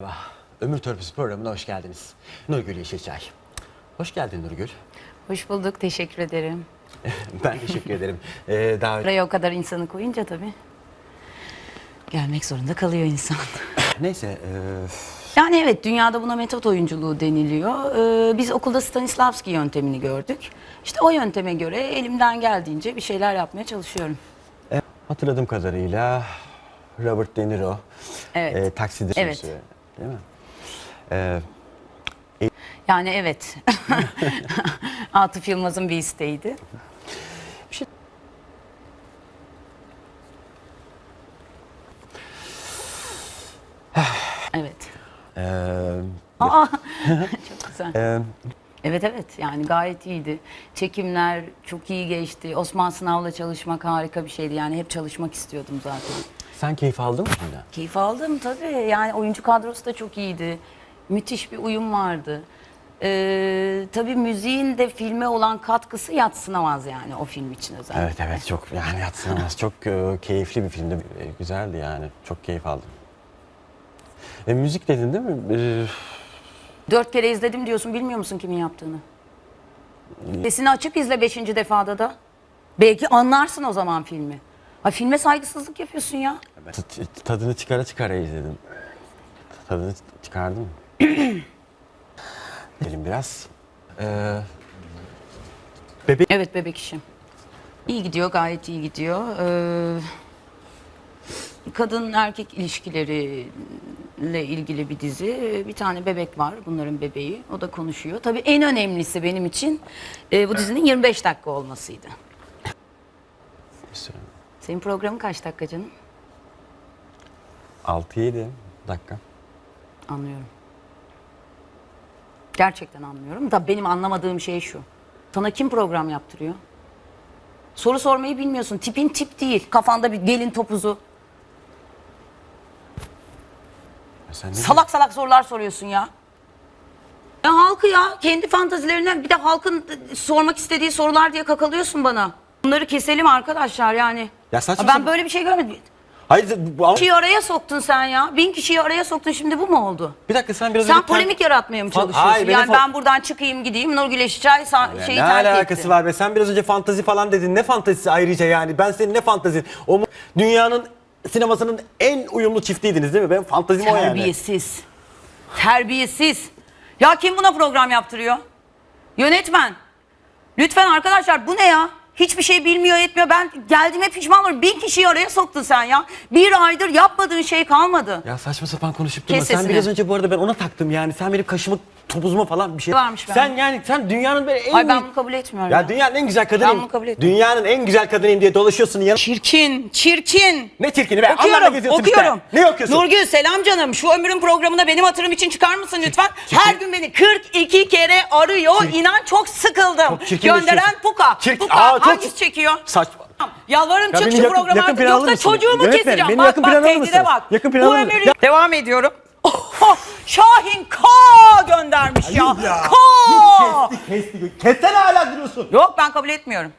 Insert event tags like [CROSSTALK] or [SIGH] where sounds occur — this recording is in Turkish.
Merhaba, Ömür Törpüsü programına hoş geldiniz. Nurgül Yeşilçay. Hoş geldin Nurgül. Hoş bulduk, teşekkür ederim. [LAUGHS] ben teşekkür ederim. Ee, davet... Buraya o kadar insanı koyunca tabii gelmek zorunda kalıyor insan. [LAUGHS] Neyse, e, Yani evet, dünyada buna metot oyunculuğu deniliyor. Ee, biz okulda Stanislavski yöntemini gördük. İşte o yönteme göre elimden geldiğince bir şeyler yapmaya çalışıyorum. e, hatırladığım kadarıyla Robert De Niro Evet. e, takside Evet. Değil mi? Ee, Yani evet, [LAUGHS] Atıf Yılmaz'ın bir isteğiydi. bir şey... Evet. Ee, Aa, [LAUGHS] çok güzel. e, Evet evet yani gayet iyiydi. Çekimler çok iyi geçti. Osman Sınav'la çalışmak harika bir şeydi. Yani hep çalışmak istiyordum zaten. Sen keyif aldın mı bundan? Keyif aldım tabii. Yani oyuncu kadrosu da çok iyiydi. Müthiş bir uyum vardı. Ee, tabii müziğin de filme olan katkısı yatsınamaz yani o film için özellikle. Evet evet çok yani yatsınamaz. çok e, keyifli bir filmdi. E, güzeldi yani. Çok keyif aldım. E, müzik dedin değil mi? E, Dört kere izledim diyorsun bilmiyor musun kimin yaptığını? Sesini açıp izle beşinci defada da. Belki anlarsın o zaman filmi. Ha filme saygısızlık yapıyorsun ya. T- t- Tadını çıkara çıkara izledim. Tadını çıkardım. [COUGHS] Dedim biraz. Ee, Evet bebek işim. İyi gidiyor, gayet iyi gidiyor. Ee, kadın erkek ilişkileriyle ilgili bir dizi. Bir tane bebek var, bunların bebeği. O da konuşuyor. Tabii en önemlisi benim için e, bu dizinin 25 dakika olmasıydı. bir. Senin programın kaç dakika canım? 6-7 dakika. Anlıyorum. Gerçekten anlıyorum. Da benim anlamadığım şey şu. Sana kim program yaptırıyor? Soru sormayı bilmiyorsun. Tipin tip değil. Kafanda bir gelin topuzu. Ya sen ne Salak salak sorular soruyorsun ya. Ya halkı ya kendi fantazilerinden bir de halkın sormak istediği sorular diye kakalıyorsun bana. Bunları keselim arkadaşlar yani. Ya saçma ben sapan- böyle bir şey görmedim. Hayır bu ama... Kişiyi araya soktun sen ya. Bin kişiyi araya soktun şimdi bu mu oldu? Bir dakika sen biraz Sen polemik yaratmaya mı çalışıyorsun? Hayır, yani ben buradan çıkayım gideyim Nurgül Eşçay şeyi ne terk alakası etti. var be? Sen biraz önce fantazi falan dedin. Ne fantazisi ayrıca yani? Ben senin ne fantazin? O dünyanın sinemasının en uyumlu çiftiydiniz değil mi? Ben fantazim o yani. Terbiyesiz. Terbiyesiz. Ya kim buna program yaptırıyor? Yönetmen. Lütfen arkadaşlar bu ne ya? Hiçbir şey bilmiyor etmiyor. Ben geldiğime pişman olurum. Bin kişiyi araya soktun sen ya. Bir aydır yapmadığın şey kalmadı. Ya saçma sapan konuşup durma. Kes Sen sesini. biraz önce bu arada ben ona taktım yani. Sen benim kaşımı topuzuma falan bir şey. Varmış ben. Sen yani sen dünyanın böyle en Ay ben bunu kabul etmiyorum. Ya ya. dünyanın en güzel kadınıyım. Ben bunu kabul etmiyorum. Dünyanın en güzel kadınıyım diye dolaşıyorsun yanı. Çirkin, çirkin. Ne çirkini be? Okuyorum, geziyorsun okuyorum. işte. Ne okuyorsun? Nurgül selam canım. Şu ömrün programına benim hatırım için çıkar mısın lütfen? Her gün beni 42 kere arıyor. İnan çok sıkıldım. Çok çirkinleşiyorsun. Gönderen Puka. Çirkin- Puka Aa, çok- hangisi çekiyor? Saçma. Yalvarırım Ya çık beni şu yakın- programa yakın artık alır yoksa mısın? çocuğumu Yönetmenim, keseceğim. beni bak yakın bak plan alır tehdide mısınız? bak. Yakın plan Bu alır ömür... Devam ediyorum. Şahin K göndermiş ya. ya. K. Kesti kesti. Kessene hala duruyorsun. Yok ben kabul etmiyorum.